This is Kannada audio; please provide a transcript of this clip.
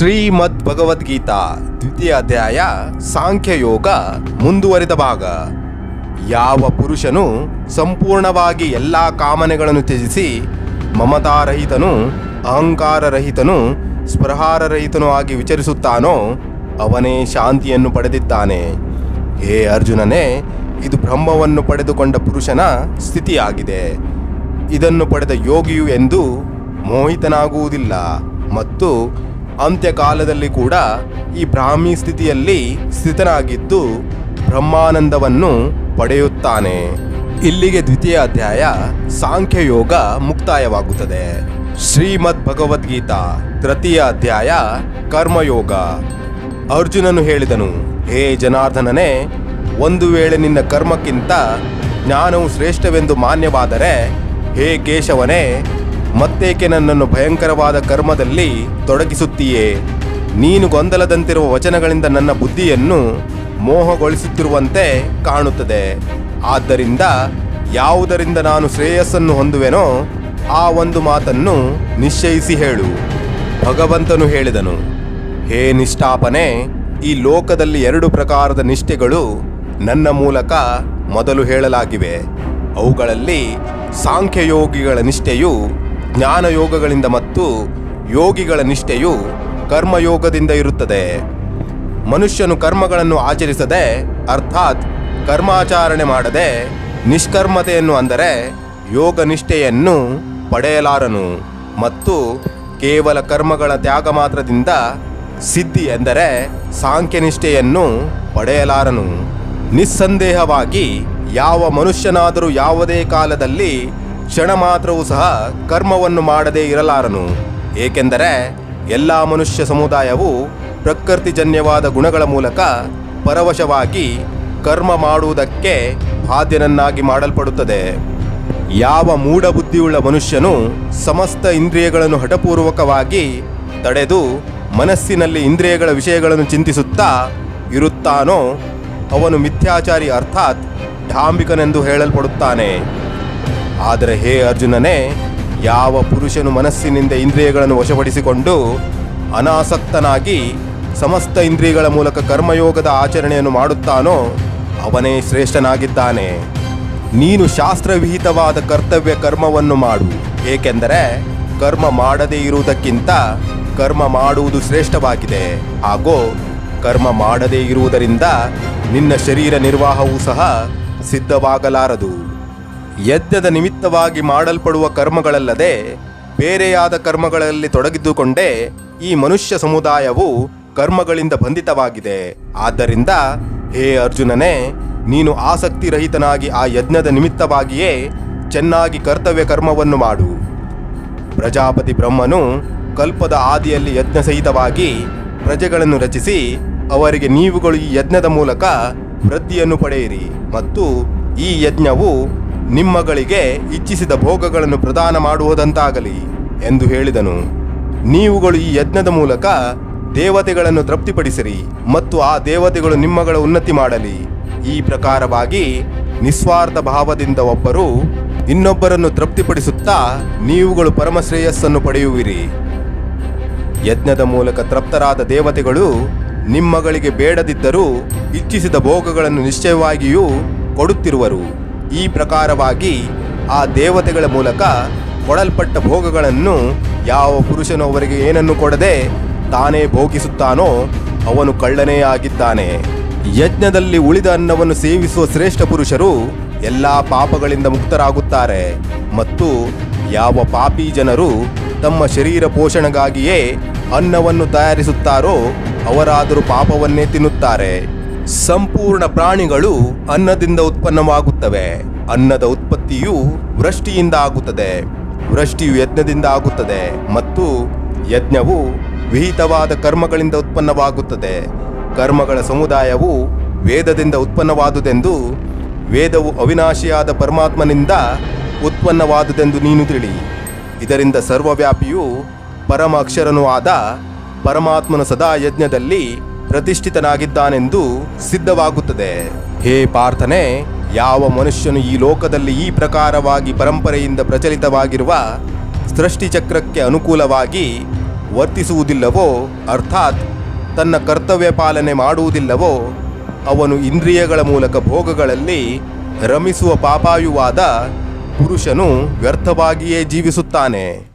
ಶ್ರೀಮದ್ ಭಗವದ್ಗೀತಾ ದ್ವಿತೀಯ ಅಧ್ಯಾಯ ಸಾಂಖ್ಯಯೋಗ ಮುಂದುವರಿದ ಭಾಗ. ಯಾವ ಪುರುಷನು ಸಂಪೂರ್ಣವಾಗಿ ಎಲ್ಲ ಕಾಮನೆಗಳನ್ನು ತ್ಯಜಿಸಿ ಮಮತಾರಹಿತನು, ಅಹಂಕಾರರಹಿತನು ಸ್ಪೃಹಾರರಹಿತನು ಆಗಿ ವಿಚರಿಸುತ್ತಾನೋ ಅವನೇ ಶಾಂತಿಯನ್ನು ಪಡೆದಿದ್ದಾನೆ. ಹೇ ಅರ್ಜುನನೇ, ಇದು ಬ್ರಹ್ಮವನ್ನು ಪಡೆದುಕೊಂಡ ಪುರುಷನ ಸ್ಥಿತಿಯಾಗಿದೆ. ಇದನ್ನು ಪಡೆದ ಯೋಗಿಯು ಎಂದು ಮೋಹಿತನಾಗುವುದಿಲ್ಲ ಮತ್ತು ಅಂತ್ಯಕಾಲದಲ್ಲಿ ಕೂಡ ಈ ಬ್ರಾಹ್ಮಿ ಸ್ಥಿತಿಯಲ್ಲಿ ಸ್ಥಿತನಾಗಿದ್ದು ಬ್ರಹ್ಮಾನಂದವನ್ನು ಪಡೆಯುತ್ತಾನೆ. ಇಲ್ಲಿಗೆ ದ್ವಿತೀಯ ಅಧ್ಯಾಯ ಸಾಂಖ್ಯಯೋಗ ಮುಕ್ತಾಯವಾಗುತ್ತದೆ. ಶ್ರೀಮದ್ ಭಗವದ್ಗೀತಾ ತೃತೀಯ ಅಧ್ಯಾಯ ಕರ್ಮಯೋಗ. ಅರ್ಜುನನು ಹೇಳಿದನು, ಹೇ ಜನಾರ್ದನನೇ, ಒಂದು ವೇಳೆ ನಿನ್ನ ಕರ್ಮಕ್ಕಿಂತ ಜ್ಞಾನವು ಶ್ರೇಷ್ಠವೆಂದು ಮಾನ್ಯವಾದರೆ, ಹೇ ಕೇಶವನೇ ಮತ್ತೇಕೆ ನನ್ನನ್ನು ಭಯಂಕರವಾದ ಕರ್ಮದಲ್ಲಿ ತೊಡಗಿಸುತ್ತೀಯೇ? ನೀನು ಗೊಂದಲದಂತಿರುವ ವಚನಗಳಿಂದ ನನ್ನ ಬುದ್ಧಿಯನ್ನು ಮೋಹಗೊಳಿಸುತ್ತಿರುವಂತೆ ಕಾಣುತ್ತದೆ. ಆದ್ದರಿಂದ ಯಾವುದರಿಂದ ನಾನು ಶ್ರೇಯಸ್ಸನ್ನು ಹೊಂದುವೆನೋ ಆ ಒಂದು ಮಾತನ್ನು ನಿಶ್ಚಯಿಸಿ ಹೇಳು. ಭಗವಂತನು ಹೇಳಿದನು, ಹೇ ನಿಷ್ಠಾಪನೆ, ಈ ಲೋಕದಲ್ಲಿ ಎರಡು ಪ್ರಕಾರದ ನಿಷ್ಠೆಗಳು ನನ್ನ ಮೂಲಕ ಮೊದಲು ಹೇಳಲಾಗಿವೆ. ಅವುಗಳಲ್ಲಿ ಸಾಂಖ್ಯಯೋಗಿಗಳ ನಿಷ್ಠೆಯು ಜ್ಞಾನಯೋಗಗಳಿಂದ ಮತ್ತು ಯೋಗಿಗಳ ನಿಷ್ಠೆಯು ಕರ್ಮಯೋಗದಿಂದ ಇರುತ್ತದೆ. ಮನುಷ್ಯನು ಕರ್ಮಗಳನ್ನು ಆಚರಿಸದೆ, ಅರ್ಥಾತ್ ಕರ್ಮಾಚರಣೆ ಮಾಡದೆ, ನಿಷ್ಕರ್ಮತೆಯನ್ನು ಅಂದರೆ ಯೋಗ ನಿಷ್ಠೆಯನ್ನು ಪಡೆಯಲಾರನು ಮತ್ತು ಕೇವಲ ಕರ್ಮಗಳ ತ್ಯಾಗ ಮಾತ್ರದಿಂದ ಸಿದ್ಧಿ ಎಂದರೆ ಸಾಂಖ್ಯನಿಷ್ಠೆಯನ್ನು ಪಡೆಯಲಾರನು. ನಿಸ್ಸಂದೇಹವಾಗಿ ಯಾವ ಮನುಷ್ಯನಾದರೂ ಯಾವುದೇ ಕಾಲದಲ್ಲಿ ಕ್ಷಣ ಮಾತ್ರವೂ ಸಹ ಕರ್ಮವನ್ನು ಮಾಡದೇ ಇರಲಾರನು. ಏಕೆಂದರೆ ಎಲ್ಲ ಮನುಷ್ಯ ಸಮುದಾಯವು ಪ್ರಕೃತಿಜನ್ಯವಾದ ಗುಣಗಳ ಮೂಲಕ ಪರವಶವಾಗಿ ಕರ್ಮ ಮಾಡುವುದಕ್ಕೆ ಬಾಧ್ಯನನ್ನಾಗಿ ಮಾಡಲ್ಪಡುತ್ತದೆ. ಯಾವ ಮೂಢಬುದ್ಧಿಯುಳ್ಳ ಮನುಷ್ಯನು ಸಮಸ್ತ ಇಂದ್ರಿಯಗಳನ್ನು ಹಠಪೂರ್ವಕವಾಗಿ ತಡೆದು ಮನಸ್ಸಿನಲ್ಲಿ ಇಂದ್ರಿಯಗಳ ವಿಷಯಗಳನ್ನು ಚಿಂತಿಸುತ್ತಾ ಇರುತ್ತಾನೋ, ಅವನು ಮಿಥ್ಯಾಚಾರಿ ಅರ್ಥಾತ್ ಡಾಂಬಿಕನೆಂದು ಹೇಳಲ್ಪಡುತ್ತಾನೆ. ಆದರೆ ಹೇ ಅರ್ಜುನನೇ, ಯಾವ ಪುರುಷನು ಮನಸ್ಸಿನಿಂದ ಇಂದ್ರಿಯಗಳನ್ನು ವಶಪಡಿಸಿಕೊಂಡು ಅನಾಸಕ್ತನಾಗಿ ಸಮಸ್ತ ಇಂದ್ರಿಯಗಳ ಮೂಲಕ ಕರ್ಮಯೋಗದ ಆಚರಣೆಯನ್ನು ಮಾಡುತ್ತಾನೋ, ಅವನೇ ಶ್ರೇಷ್ಠನಾಗಿದ್ದಾನೆ. ನೀನು ಶಾಸ್ತ್ರವಿಹಿತವಾದ ಕರ್ತವ್ಯ ಕರ್ಮವನ್ನು ಮಾಡು. ಏಕೆಂದರೆ ಕರ್ಮ ಮಾಡದೇ ಇರುವುದಕ್ಕಿಂತ ಕರ್ಮ ಮಾಡುವುದು ಶ್ರೇಷ್ಠವಾಗಿದೆ. ಹಾಗೂ ಕರ್ಮ ಮಾಡದೇ ಇರುವುದರಿಂದ ನಿನ್ನ ಶರೀರ ನಿರ್ವಾಹವೂ ಸಹ ಸಿದ್ಧವಾಗಲಾರದು. ಯಜ್ಞದ ನಿಮಿತ್ತವಾಗಿ ಮಾಡಲ್ಪಡುವ ಕರ್ಮಗಳಲ್ಲದೆ ಬೇರೆಯಾದ ಕರ್ಮಗಳಲ್ಲಿ ತೊಡಗಿದ್ದುಕೊಂಡೇ ಈ ಮನುಷ್ಯ ಸಮುದಾಯವು ಕರ್ಮಗಳಿಂದ ಬಂಧಿತವಾಗಿದೆ. ಆದ್ದರಿಂದ ಹೇ ಅರ್ಜುನನೇ, ನೀನು ಆಸಕ್ತಿರಹಿತನಾಗಿ ಆ ಯಜ್ಞದ ನಿಮಿತ್ತವಾಗಿಯೇ ಚೆನ್ನಾಗಿ ಕರ್ತವ್ಯ ಕರ್ಮವನ್ನು ಮಾಡು. ಪ್ರಜಾಪತಿ ಬ್ರಹ್ಮನು ಕಲ್ಪದ ಆದಿಯಲ್ಲಿ ಯಜ್ಞ ಸಹಿತವಾಗಿ ಪ್ರಜೆಗಳನ್ನು ರಚಿಸಿ, ಅವರಿಗೆ ನೀವುಗಳು ಈ ಯಜ್ಞದ ಮೂಲಕ ವೃದ್ಧಿಯನ್ನು ಪಡೆಯಿರಿ. ಮತ್ತು ಈ ಯಜ್ಞವು ನಿಮ್ಮಗಳಿಗೆ ಇಚ್ಛಿಸಿದ ಭೋಗಗಳನ್ನು ಪ್ರದಾನ ಮಾಡುವುದಂತಾಗಲಿ ಎಂದು ಹೇಳಿದನು. ನೀವುಗಳು ಈ ಯಜ್ಞದ ಮೂಲಕ ದೇವತೆಗಳನ್ನು ತೃಪ್ತಿಪಡಿಸಿರಿ ಮತ್ತು ಆ ದೇವತೆಗಳು ನಿಮ್ಮಗಳ ಉನ್ನತಿ ಮಾಡಲಿ. ಈ ಪ್ರಕಾರವಾಗಿ ನಿಸ್ವಾರ್ಥ ಭಾವದಿಂದ ಒಬ್ಬರು ಇನ್ನೊಬ್ಬರನ್ನು ತೃಪ್ತಿಪಡಿಸುತ್ತಾ ನೀವುಗಳು ಪರಮಶ್ರೇಯಸ್ಸನ್ನು ಪಡೆಯುವಿರಿ. ಯಜ್ಞದ ಮೂಲಕ ತೃಪ್ತರಾದ ದೇವತೆಗಳು ನಿಮ್ಮಗಳಿಗೆ ಬೇಡದಿದ್ದರೂ ಇಚ್ಛಿಸಿದ ಭೋಗಗಳನ್ನು ನಿಶ್ಚಯವಾಗಿಯೂ ಕೊಡುತ್ತಿರುವರು. ಈ ಪ್ರಕಾರವಾಗಿ ಆ ದೇವತೆಗಳ ಮೂಲಕ ಕೊಡಲ್ಪಟ್ಟ ಭೋಗಗಳನ್ನು ಯಾವ ಪುರುಷನು ಅವರಿಗೆ ಏನನ್ನು ಕೊಡದೆ ತಾನೇ ಭೋಗಿಸುತ್ತಾನೋ ಅವನು ಕಳ್ಳನೇ ಆಗಿದ್ದಾನೆ. ಯಜ್ಞದಲ್ಲಿ ಉಳಿದ ಅನ್ನವನ್ನು ಸೇವಿಸುವ ಶ್ರೇಷ್ಠ ಪುರುಷರು ಎಲ್ಲ ಪಾಪಗಳಿಂದ ಮುಕ್ತರಾಗುತ್ತಾರೆ ಮತ್ತು ಯಾವ ಪಾಪಿ ಜನರು ತಮ್ಮ ಶರೀರ ಪೋಷಣೆಗಾಗಿಯೇ ಅನ್ನವನ್ನು ತಯಾರಿಸುತ್ತಾರೋ ಅವರಾದರೂ ಪಾಪವನ್ನೇ ತಿನ್ನುತ್ತಾರೆ. ಸಂಪೂರ್ಣ ಪ್ರಾಣಿಗಳು ಅನ್ನದಿಂದ ಉತ್ಪನ್ನವಾಗುತ್ತವೆ. ಅನ್ನದ ಉತ್ಪತ್ತಿಯು ವೃಷ್ಟಿಯಿಂದ ಆಗುತ್ತದೆ. ವೃಷ್ಟಿಯು ಯಜ್ಞದಿಂದ ಆಗುತ್ತದೆ ಮತ್ತು ಯಜ್ಞವು ವಿಹಿತವಾದ ಕರ್ಮಗಳಿಂದ ಉತ್ಪನ್ನವಾಗುತ್ತದೆ. ಕರ್ಮಗಳ ಸಮುದಾಯವು ವೇದದಿಂದ ಉತ್ಪನ್ನವಾದುದೆಂದು, ವೇದವು ಅವಿನಾಶಿಯಾದ ಪರಮಾತ್ಮನಿಂದ ಉತ್ಪನ್ನವಾದುದೆಂದು ನೀನು ತಿಳಿ. ಇದರಿಂದ ಸರ್ವವ್ಯಾಪಿಯು ಪರಮ ಅಕ್ಷರನೂ ಆದ ಪರಮಾತ್ಮನ ಸದಾ ಯಜ್ಞದಲ್ಲಿ ಪ್ರತಿಷ್ಠಿತನಾಗಿದ್ದಾನೆಂದು ಸಿದ್ಧವಾಗುತ್ತದೆ. ಹೇ ಪಾರ್ಥನೆ, ಯಾವ ಮನುಷ್ಯನು ಈ ಲೋಕದಲ್ಲಿ ಈ ಪ್ರಕಾರವಾಗಿ ಪರಂಪರೆಯಿಂದ ಪ್ರಚಲಿತವಾಗಿರುವ ಸೃಷ್ಟಿಚಕ್ರಕ್ಕೆ ಅನುಕೂಲವಾಗಿ ವರ್ತಿಸುವುದಿಲ್ಲವೋ, ಅರ್ಥಾತ್ ತನ್ನ ಕರ್ತವ್ಯ ಪಾಲನೆ ಮಾಡುವುದಿಲ್ಲವೋ, ಅವನು ಇಂದ್ರಿಯಗಳ ಮೂಲಕ ಭೋಗಗಳಲ್ಲಿ ರಮಿಸುವ ಪಾಪಾಯುವಾದ ಪುರುಷನು ವ್ಯರ್ಥವಾಗಿಯೇ ಜೀವಿಸುತ್ತಾನೆ.